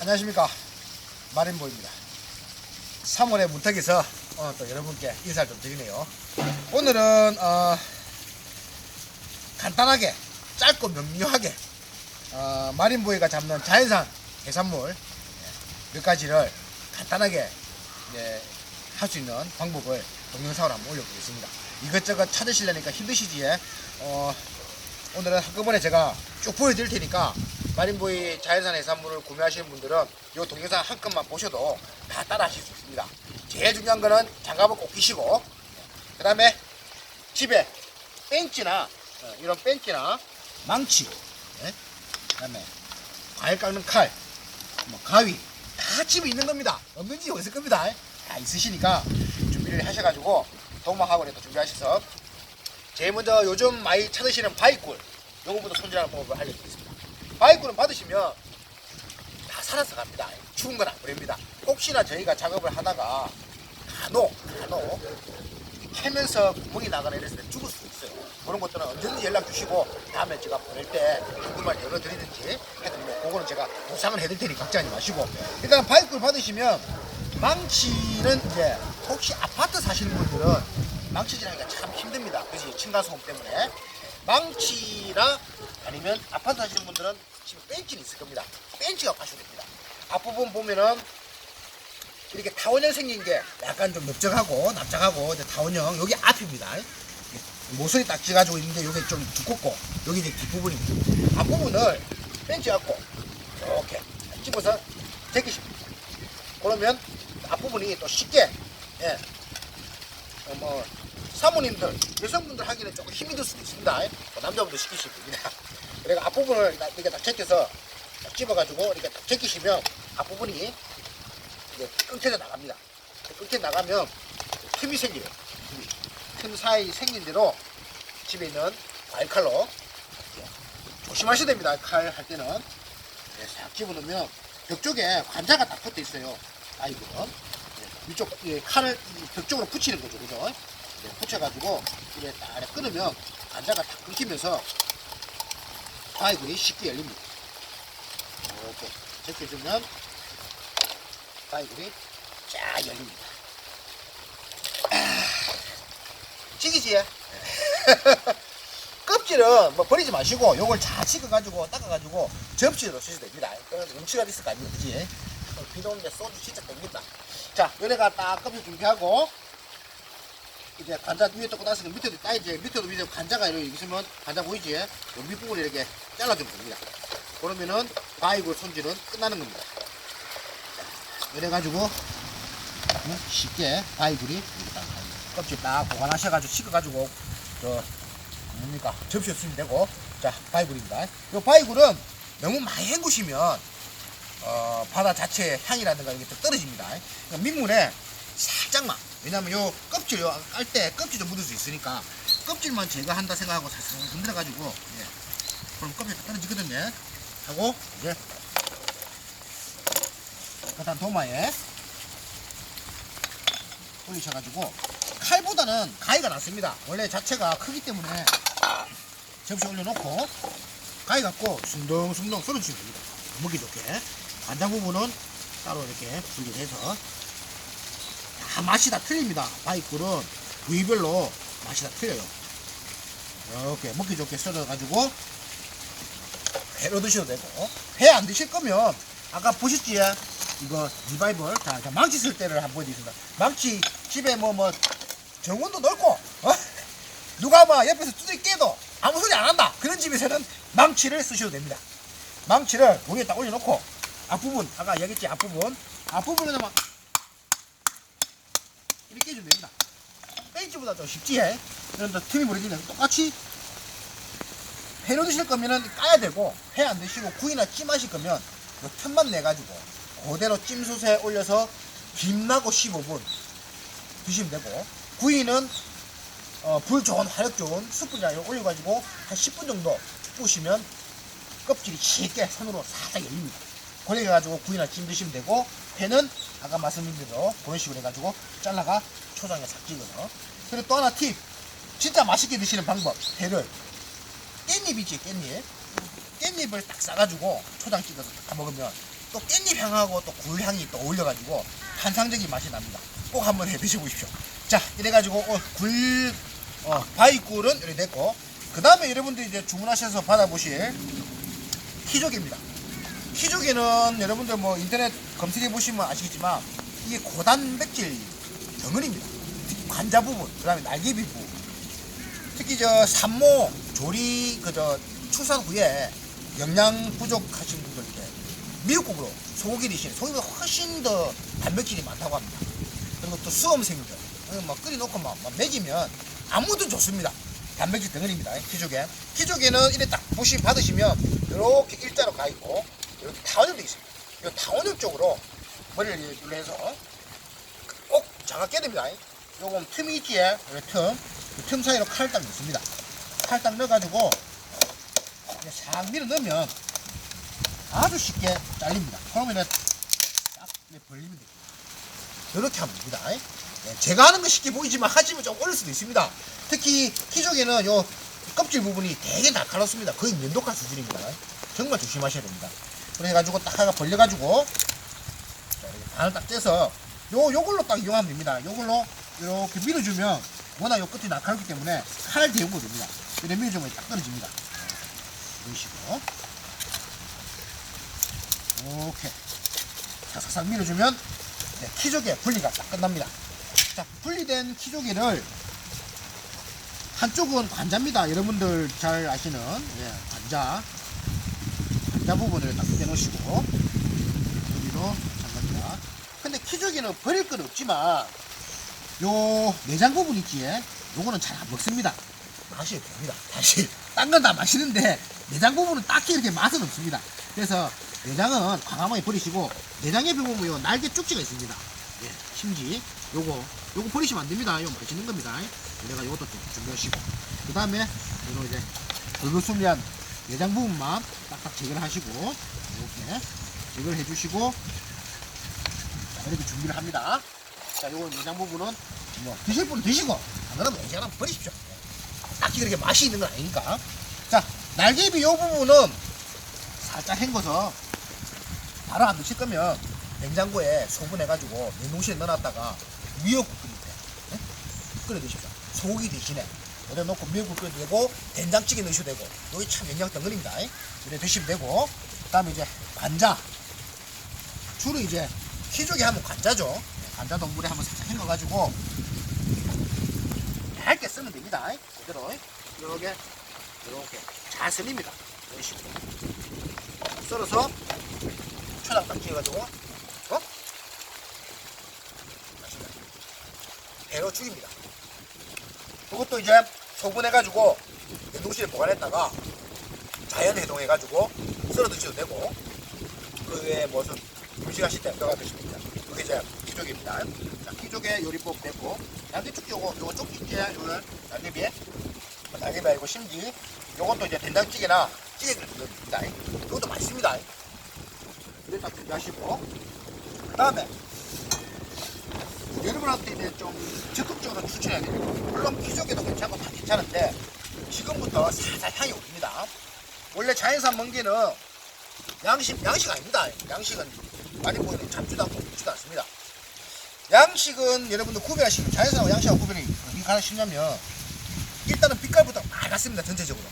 안녕하십니까. 마린보입니다. 3월의 문턱에서 오늘 또 여러분께 인사를 좀 드리네요. 오늘은 어, 간단하게 짧고 명료하게 어, 마린보이가 잡는 자연산 해산물 예, 몇 가지를 간단하게 할 수 있는 방법을 동영상으로 한번 올려보겠습니다. 이것저것 찾으시려니까 힘드시지 어, 오늘은 한꺼번에 제가 쭉 보여드릴 테니까 마린보이 자연산 해산물을 구매하시는 분들은 이 동영상 한 컷만 보셔도 다 따라 하실 수 있습니다. 제일 중요한 거는 장갑을 꼭 끼시고 그 다음에 집에 벤치나 어, 이런 벤치나 망치 그 다음에 과일 깎는 칼, 뭐 가위 다 집에 있는 겁니다. 없는 지 없을 겁니다. 다 있으시니까 준비를 하셔가지고 동막학원에 또 준비하셔서 제일 먼저 요즘 많이 찾으시는 바이꿀 요거부터 손질하는 방법을 알려드리겠습니다 바이꿀은 받으시면 다 살아서 갑니다. 죽은 건 안 버립니다. 혹시나 저희가 작업을 하다가 간혹 간혹 캐면서 구멍이 나거나 이랬을 때 죽을 수 있어요. 그런 것들은 언제든지 연락 주시고 다음에 제가 보낼 때 궁금한 열어드리든지 해드리면 뭐 그거는 제가 보상을 해드릴 테니 걱정하지 마시고. 일단 바이꿀 받으시면 망치는 이제 혹시 아파트 사시는 분들은 망치질하기가 참 힘듭니다. 그지? 층간소음 때문에. 망치나 아니면 아파트 사시는 분들은 지금 벤치는 있을 겁니다. 벤치가 가셔도 됩니다. 앞부분 보면은 이렇게 타원형 생긴 게 약간 좀 넓적하고 납작하고 타원형 여기 앞입니다. 모서리 딱 쥐가지고 있는데 여기 좀 두껍고 여기 이제 뒷부분입니다. 앞부분을 벤치 갖고 이렇게 집어서 제끼십니다. 그러면 앞부분이 또 쉽게 예, 어, 뭐 사모님들 여성분들 하기는 조금 힘이 들 수도 있습니다. 뭐 남자분들 시키실 겁니다. 그래가 앞부분을 딱 이렇게 딱 제껴서 딱 집어가지고 이렇게 딱 제끼시면 앞부분이 이제 끊겨져 나갑니다. 끊겨 나가면 틈이 생겨요. 틈이. 틈 사이 생긴 대로 집에 있는 이렇게 조심하셔야 됩니다. 칼 할 때는 네, 싹 집어넣으면 벽 쪽에 관자가 딱 붙어 있어요. 아이들은 네, 위쪽 예, 칼을 이벽 쪽으로 붙이는 거죠, 그죠? 네, 붙여가지고 이래 딱 끊으면 관자가 딱 끊기면서 바이글이 쉽게 열립니다. 이렇게 제껴주면 바이글이 쫙 열립니다. 아, 찌기지? 껍질은 뭐 버리지 마시고 요걸 잘 씻어가지고 닦아가지고 접시로 쓰셔도 됩니다. 그래서 음치가 있을 거 아니에요, 그지? 비 오는데 소주 진짜 땡긴다. 자, 요래가 딱 껍질 준비하고 이제 관자 위에 뜯고 나서 밑에도 따 이제 밑에도 이제 관자가 이렇게 있으면 관자 보이지? 요 밑부분을 이렇게 잘라주면 됩니다. 그러면은 바이고 손질은 끝나는 겁니다. 응? 쉽게 딱 껍질 딱 보관하셔가지고 씻어가지고 저 뭡니까 접시에 쓰면 되고 자 바이굴입니다. 이 바이굴은 너무 많이 헹구시면 어, 바다 자체의 향이라든가 이게 좀 떨어집니다. 그러니까 민물에 살짝만 왜냐면 요 껍질 요 깔 때 껍질 좀 묻을 수 있으니까 껍질만 제거한다 생각하고 살살 흔들어 가지고 예. 그럼 껍질 다 떨어지거든요. 하고 이제 그다음 도마에 올리셔가지고 칼보다는 가위가 낫습니다. 원래 자체가 크기 때문에 접시 올려놓고 가위 갖고 숭덩숭덩 썰어주시면 됩니다. 먹기 좋게. 간장 부분은 따로 이렇게 분리해서 다 맛이 다 틀립니다. 바이꿀은 부위별로 맛이 다 틀려요. 이렇게 먹기 좋게 썰어가지고 회로 드셔도 되고 회 안 드실 거면 아까 보셨지? 이거 리바이벌 자, 자, 망치 쓸 때를 한번 보여드리겠습니다. 망치 집에 뭐뭐 정원도 넓고 어? 누가 막 옆에서 두드리 깨도 아무 소리 안 한다. 그런 집에서는 망치를 쓰셔도 됩니다. 망치를 위에 딱 올려놓고 앞부분 아까 얘기했지 앞부분 앞부분에다 막 이렇게 해주면 됩니다. 벤치보다 좀 쉽지 해. 그런데 틈이 벌어지면 똑같이 회로 드실 거면은 까야 되고 회 안 드시고 구이나 찜 하실 거면 그 틈만 내 가지고 그대로 찜솥에 올려서 김나고 15분 드시면 되고 구이는 어, 불 좋은 화력 좋은 이거 올려가지고 한 10분 정도 구우시면 껍질이 쉽게 손으로 살짝 열립니다. 그래 가지고 구이나 찜 드시면 되고 회는 아까 말씀드린 대로 그런 식으로 해가지고 잘라가 초장에 싹 찍어서 그리고 또 하나 팁 진짜 맛있게 드시는 방법 회를 깻잎 있지 깻잎 깻잎을 딱 싸가지고 초장 찍어서 다 먹으면 또 깻잎 향하고 또 굴 향이 또 어울려가지고 환상적인 맛이 납니다. 꼭 한번 해 드셔보십시오. 자, 이래가지고 어, 굴, 어, 바위굴은 이렇게 됐고 그 다음에 여러분들이 이제 주문하셔서 받아보실 키조개입니다. 키조개는 여러분들 뭐 인터넷 검색해 보시면 아시겠지만 이게 고단백질 덩어리입니다. 특히 관자 부분, 그 다음에 날개비 부분. 특히 저 산모 조리 그저 출산 후에 영양 부족하신 분들께 미역국으로 소고기 드시는 소고기가 훨씬 더 단백질이 많다고 합니다. 그리고 또 수험생들 어, 막 끓여놓고 막, 막 먹이면 아무도 좋습니다. 단백질 덩어리입니다. 키조개. 키조개는 이렇게 딱 보시 받으시면 이렇게 일자로 가 있고 타원형 돼 있습니다. 이 타원형 쪽으로 머리를 눌러서 꼭 장갑 껴야 됩니다. 요건 틈이 있지에 이 틈, 이틈 사이로 칼을 딱 넣습니다. 칼딱 넣어가지고 싹 밀어 넣으면 아주 쉽게 잘립니다. 그러면은 딱 벌리면 됩니다. 이렇게 하면 됩니다. 예, 제가 하는 거 쉽게 보이지만 하시면 좀 어려울 수도 있습니다. 특히 키조개는 요 껍질 부분이 되게 날카롭습니다. 거의 면도칼 수준입니다. 정말 조심하셔야 됩니다. 그래가지고 딱 하나 벌려가지고 반을 딱 째서 요 요걸로 딱 이용하면 됩니다. 요걸로 이렇게 밀어주면 워낙 요 끝이 날카롭기 때문에 칼 대우고 됩니다. 이렇게 밀어주면 딱 떨어집니다. 이런 식으로 이렇게 싹싹 밀어주면 네, 키조개 분리가 딱 끝납니다. 자, 분리된 키조개를 한쪽은 관자입니다. 여러분들 잘 아시는 예, 관자 관자 부분을 딱 떼놓으시고 여기로 잠갑니다. 근데 키조개는 버릴 건 없지만 요 내장 부분 있지? 요거는 잘 안 먹습니다. 맛이 없습니다. 사실 딴건 다 맛있는데 내장 부분은 딱히 이렇게 맛은 없습니다. 그래서 내장은 과감하게 버리시고 내장 옆에 보면 요 날개 쭉지가 있습니다. 예, 심지 요거 요거 버리시면 안 됩니다. 이거 맛있는 겁니다. 내가 요것도 좀 준비하시고 그 다음에 요거 이제 굵은순리한 내장 부분만 딱딱 제거를 하시고 이렇게 제거를 해주시고 자, 이렇게 준비를 합니다. 자, 요거 내장 부분은 뭐 드실 분은 드시고 안 그러면 이제는 버리십시오. 딱히 그렇게 맛이 있는 건 아니니까. 자, 날개비 요 부분은 살짝 헹궈서 바로 안 드실 거면 냉장고에 소분해가지고 냉동실에 넣어놨다가 미역국 끓일 때 네? 끓여 드십시오. 소고기 대신에 여기다 놓고 미역국 끓여 되고 된장찌개 넣으셔도 되고 여기 참 영양 덩어리입니다. 이래 드시면 되고 그 다음에 이제 관자 주로 이제 키조개 하면 관자죠. 네, 관자도 물에 한번 살짝 헹궈가지고 얇게 쓰면 됩니다. 그대로 이렇게 이렇게 잘 썰립니다. 이런 식으로 썰어서 초당 딱 끼워가지고 어? 배로 죽입니다. 이것도 이제 소분해가지고 냉동실에 보관했다가 자연 해동해가지고 썰어 드셔도 되고 그 외에 무슨 음식하실 때 들어가 드시면 됩니다. 그게 이제 키조개입니다. 자, 키조개 요리법 됐고 날개죽 요거 요거 쪽집게 요걸 날개비에 날개비 아니고 심지 요것도 이제 된장찌개나 찌개 끓입니다. 이것도 맛있습니다. 이래 딱 준비하시고 그 다음에 여러분한테 이제 좀 적극적으로 추천해야 돼요. 물론 키조개도 괜찮고 다 괜찮은데 지금부터 살살 향이 옵니다. 원래 자연산 멍게는 양식 양식 아닙니다. 양식은 많이 보이는 잡지도 않고 묻지도 않습니다. 양식은 여러분들 구별하시면 자연산하고 양식하고 구별이 어디 가시냐면 일단은 빛깔부터 빨갛습니다. 전체적으로.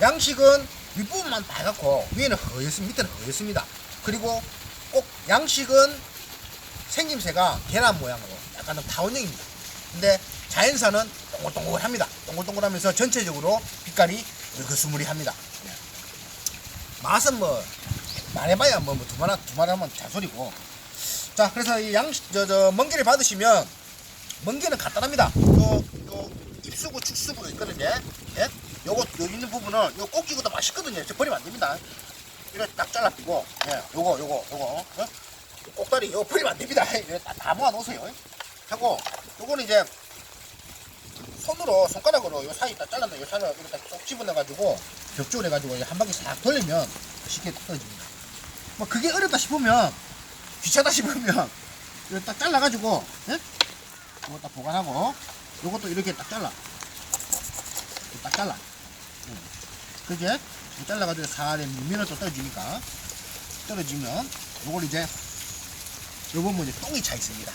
양식은 윗부분만 빨갛고 위에는 허옇습니다. 밑에는 허옇습니다. 그리고 꼭 양식은 생김새가 계란 모양으로 약간 좀 타원형입니다. 근데 자연산은 동글동글합니다. 동글동글하면서 전체적으로 빛깔이 그스무리합니다. 네. 맛은 뭐 말해봐야 뭐두 마리 두 마리 하면 잔소리고. 자 그래서 이 양 저저 멍게를 받으시면 멍게는 간단합니다. 요 요 입수구 축수구가 있거든요. 예? 요거 여기 있는 부분을 요 꼭지구도 맛있거든요. 저 버리면 안 됩니다. 이렇게 딱 잘라피고 예, 요거 요거 요거 어? 꼭다리 이거 버리면 안 됩니다. 다, 다 모아 놓으세요. 하고 요거는 이제 손으로 손가락으로 요 사이 딱 잘라서 요 사이를 이렇게 쏙 집어넣어가지고 벽쪽을 해가지고 한 바퀴 싹 돌리면 쉽게 떨어집니다. 뭐 그게 어렵다 싶으면 귀찮다 싶으면 이거 딱 잘라가지고 예? 이거 딱 보관하고 요것도 이렇게 딱 잘라 딱 잘라 이거 잘라가지고 살에 밀면 또 떨어지니까 떨어지면 요걸 이제 요 보면 이제 똥이 차 있습니다.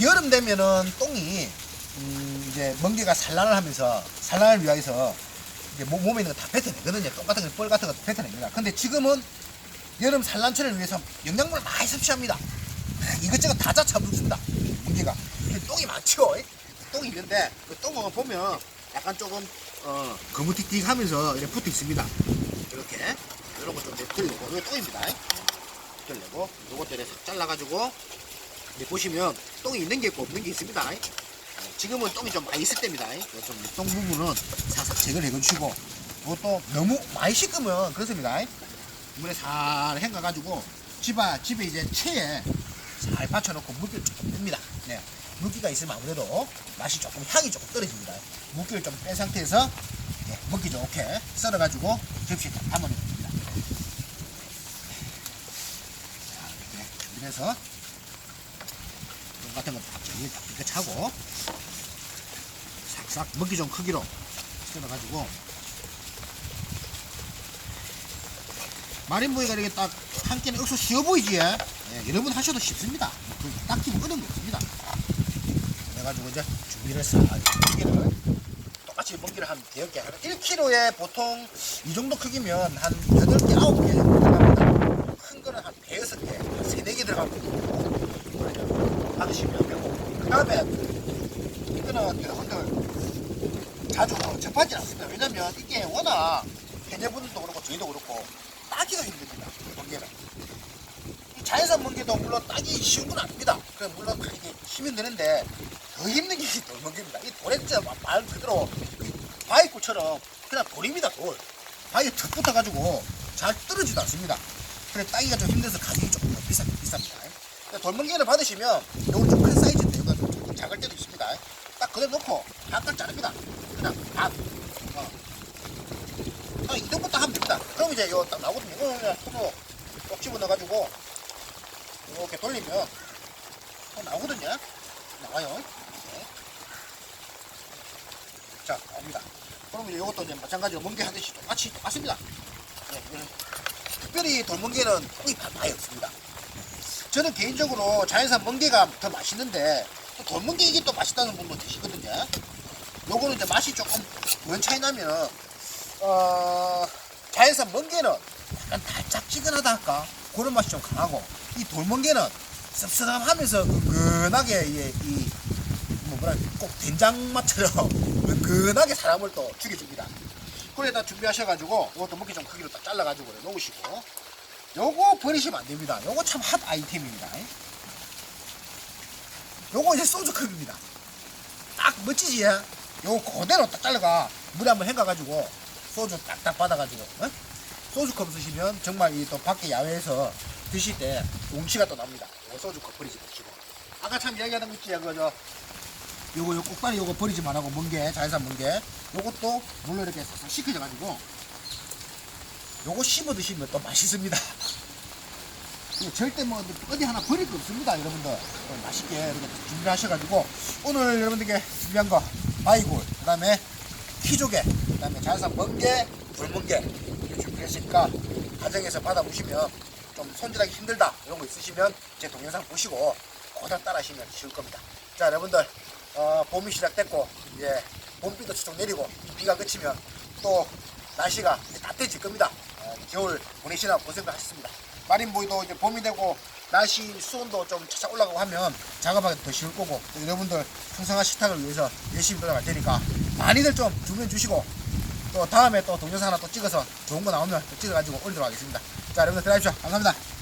여름 되면은 똥이 음, 이제 멍게가 산란을 하면서 산란을 위하여서 이제 몸, 몸에 있는 거 다 뱉어내거든요. 똥 같은 거, 뻘 같은 거 뱉어냅니다. 근데 지금은 여름 산란철을 위해서 영양분을 많이 섭취합니다. 이것저것 다 먹습니다. 멍게가. 똥이 많죠. 똥이 있는데 그 똥을 보면 약간 조금 어, 거무틱틱하면서 이렇게 붙어 있습니다. 이렇게 이런 거좀 들리고 이거 똥입니다. 요것도 이렇게 싹 잘라가지고 보시면 똥이 있는 게 있고 없는 게 있습니다. 어, 지금은 똥이 좀 많이 있을 때입니다. 좀똥 부분은 싹싹 제거를 해주시고 이것도 너무 많이 씻으면 그렇습니다. 물에 살 헹궈가지고 집에 집에 이제 체에 잘 받쳐놓고 물기를 조금 뺍니다. 네. 물기가 있으면 아무래도 맛이 조금 향이 조금 떨어집니다. 물기를 좀 뺀 상태에서 네, 먹기 좋게 썰어가지고 접시에 됩니다. 자, 똥 같은 거딱 정리 딱 이렇게 차고 싹싹 먹기 좋은 크기로 썰어가지고 마린 부위가 이렇게 딱 한 끼는 억수 쉬워 보이지? 예, 여러분 하셔도 쉽습니다. 그 딱히 뭐 어려운 거 없습니다. 그래가지고 이제 준비를 싹 먹기를 똑같이 먹기를 한 대여 개 1kg에 보통 이 정도 크기면 한 8개, 9개 정도 들어갑니다. 큰 거는 한 대여섯 개, 세네 개 들어갑니다. 받으시면 되고 그 다음에 이거는 여러분들 자주 뭐 접하지 않습니다. 왜냐면 이게 워낙 해녀분들도 그렇고 저희도 그렇고 따기가 힘듭니다. 이 자연산 멍게도 물론 따기 쉬운 건 아닙니다. 그럼 물론 다 이게 힘이 드는데 더 힘든 게 돌멍게입니다. 이 진짜 말 그대로 이 바위꽃처럼 그냥 돌입니다. 돌. 바위에 턱 붙어가지고 잘 떨어지도 않습니다. 그래 따기가 좀 힘들어서 가격이 비쌉니다. 근데 돌멍게를 받으시면 요거 좀큰 사이즈인데 이거 좀 작을 때도 있습니다. 딱 그대로 놓고 반을 자릅니다. 그냥 반. 어. 아, 이 정도 딱 하면 됩니다. 그럼 이제 이거 딱 나오거든요. 이거 그냥 손으로 꼭 집어 넣어가지고 이렇게 돌리면 또 나오거든요. 나와요. 네. 자, 나옵니다. 그럼 이제 이것도 이제 마찬가지로 멍게 하듯이 똑같이 똑같습니다. 네, 이거는 특별히 돌멍게는 똥이 많이 없습니다. 저는 개인적으로 자연산 멍게가 더 맛있는데 또 돌멍게 이게 또 맛있다는 분도 계시거든요. 요거는 이제 맛이 조금 원 차이 나면 어, 자연산 멍게는 약간 달짝지근하다 할까? 그런 맛이 좀 강하고, 이 돌멍게는 씁쓸하면서 은근하게, 이, 이, 뭐 뭐라, 꼭 된장 맛처럼 은근하게 사람을 또 죽여줍니다. 그래다 준비하셔가지고, 이것도 먹기 좀 크기로 딱 잘라가지고 놓으시고, 요거 버리시면 안 됩니다. 요거 참 핫 아이템입니다. 요거 이제 소주 컵입니다. 딱 멋지지? 요거 그대로 딱 잘라가 물에 한번 헹궈가지고 소주 딱딱 받아가지고 어? 소주컵 쓰시면 정말 이 또 밖에 야외에서 드실 때 운치가 또 납니다. 요거 소주컵 버리지 마시고 아까 참 이야기하던 거 있지 그저 요거 요 꼭다리 요거 버리지 말라고 멍게 자연산 멍게 요것도 물로 이렇게 싹 식혀져 가지고 요거 씹어 드시면 또 맛있습니다. 절대 뭐 어디 하나 버릴 거 없습니다 여러분들. 어, 맛있게 이렇게 준비를 하셔가지고 오늘 여러분들께 준비한 거 바이굴 그 다음에 키조개 그 다음에 자연산 멍게 불멍게 이렇게 준비했으니까 가정에서 받아보시면 좀 손질하기 힘들다 이런 거 있으시면 제 동영상 보시고 그대로 따라 하시면 쉬울 겁니다. 자 여러분들 어, 봄이 시작됐고 이제 봄비도 추적 내리고 비가 그치면 또 날씨가 이제 따뜻해질 겁니다. 어, 겨울 보내시나 고생을 하셨습니다 마린보이도 이제 봄이 되고 날씨 수온도 좀 차차 올라가고 하면 작업하기 더 쉬울 거고 또 여러분들 풍성한 식탁을 위해서 열심히 돌아갈 테니까 많이들 좀 주문 주시고 또 다음에 또 동영상 하나 또 찍어서 좋은 거 나오면 또 찍어가지고 올리도록 하겠습니다. 자 여러분들 들어가십시오. 감사합니다.